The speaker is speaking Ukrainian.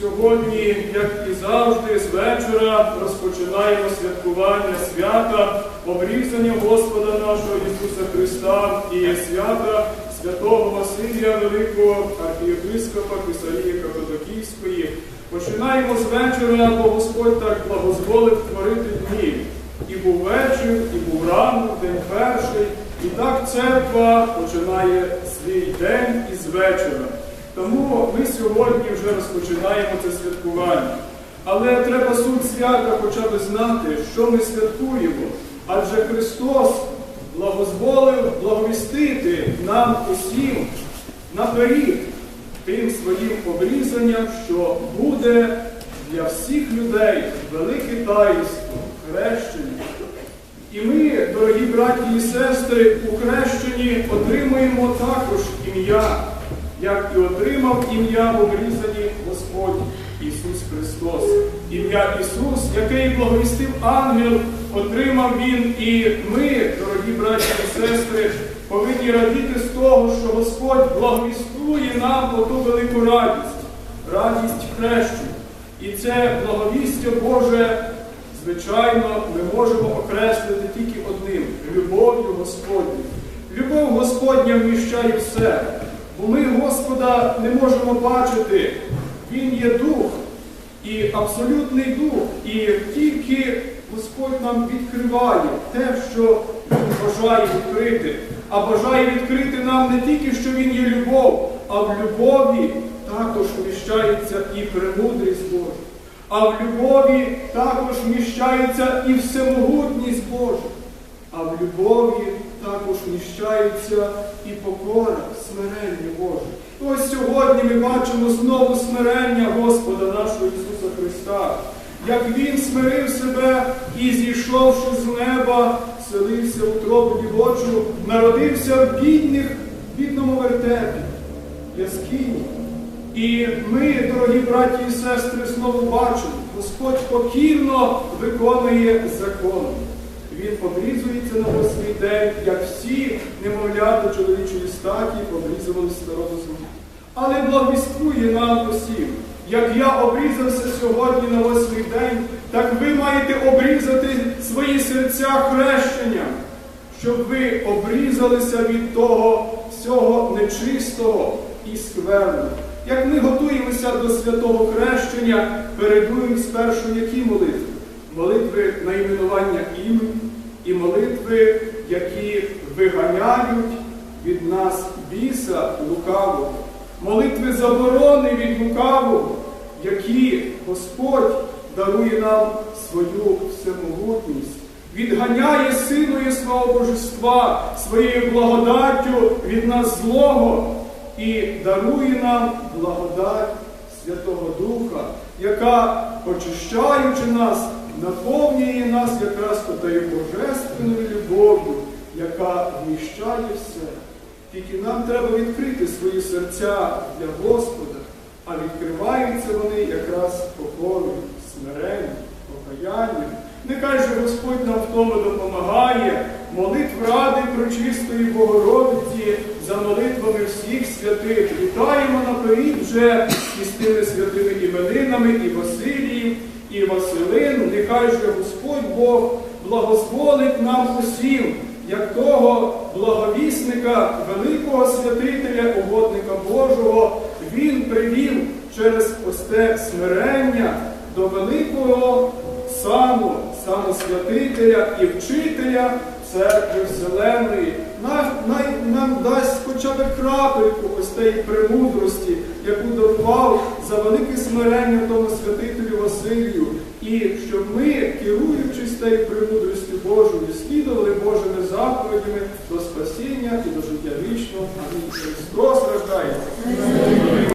Сьогодні, як і завжди, з вечора розпочинаємо святкування свята, обрізання Господа нашого Ісуса Христа і свята святого Василія Великого, архієпископа Писарії Каппадокійської. Починаємо з вечора, бо Господь так благозволив творити дні. І був вечір, і був ранок, день перший. І так церква починає свій день із вечора. Тому ми сьогодні вже розпочинаємо це святкування. Але треба суть свята хоча б знати, що ми святкуємо. Адже Христос благозволив благовістити нам усім наперед тим своїм обрізанням, що буде для всіх людей велике таїнство, хрещення. І ми, дорогі браті і сестри, у хрещенні отримуємо також ім'я, як і отримав ім'я в обрізанні Господь Ісус Христос. Ім'я Ісус, який благовістив ангел, отримав Він. І ми, дорогі браті і сестри, повинні радіти з того, що Господь благовістує нам оту велику радість, радість хрещення. І це благовістя Боже. Звичайно, ми можемо окреслити тільки одним любов'ю Господню. Любов Господня вміщає все, бо ми Господа не можемо бачити. Він є дух і абсолютний дух. І тільки Господь нам відкриває те, що Він бажає відкрити, а бажає відкрити нам не тільки, що Він є любов, а в любові також вміщається і премудрість Божа. А в любові також вміщається і всемогутність Божа. А в любові також вміщається і покора, смирення Боже. Ось сьогодні ми бачимо знову смирення Господа нашого Ісуса Христа, як Він смирив себе і, зійшовши з неба, селився у тробу дівочу, народився в бідних, бідному вертепі, яскині. І ми, дорогі браті і сестри, знову бачимо, Господь покірно виконує закон. Він обрізується на восьмий день, як всі немовлята чоловічої статі обрізували старого землі. Але благовіствує нам усім, як я обрізався сьогодні на восьмий день, так ви маєте обрізати свої серця хрещенням, щоб ви обрізалися від того всього нечистого і скверного. Як ми готуємося до святого хрещення, передуємо спершу які молитви? Молитви на іменування імені і молитви, які виганяють від нас біса лукавого. Молитви заборони від лукавого, які Господь дарує нам свою всемогутність, відганяє силою свого божества, своєю благодаттю від нас злого і дарує нам благодать Святого Духа, яка, очищаючи нас, наповнює нас якраз тою божественною любов'ю, яка вміщає все. Тільки нам треба відкрити свої серця для Господа, а відкриваються вони якраз покорою, смиренням, покаянням. Нехай же Господь нам в тому допомагає, молитв ради прочистої Богородиці за молитвами всіх святих. Вітаємо наперед вже із тими святими іменинами і Василіїв, і Василин. Нехай же Господь Бог благозволить нам усім, як того благовісника, великого святителя, угодника Божого, Він привів через ось смирення до великого сану, самосвятителя і вчителя церкви Вселеної. Нам, нам, нам дасть хоча б крапельку ось тієї премудрості, яку дарував за велике смирення тому святителю Василію. І щоб ми, керуючись тією премудрістю Божою, слідували Божими заповідями до спасіння і до життя вічного. Амінь. Христос рождається.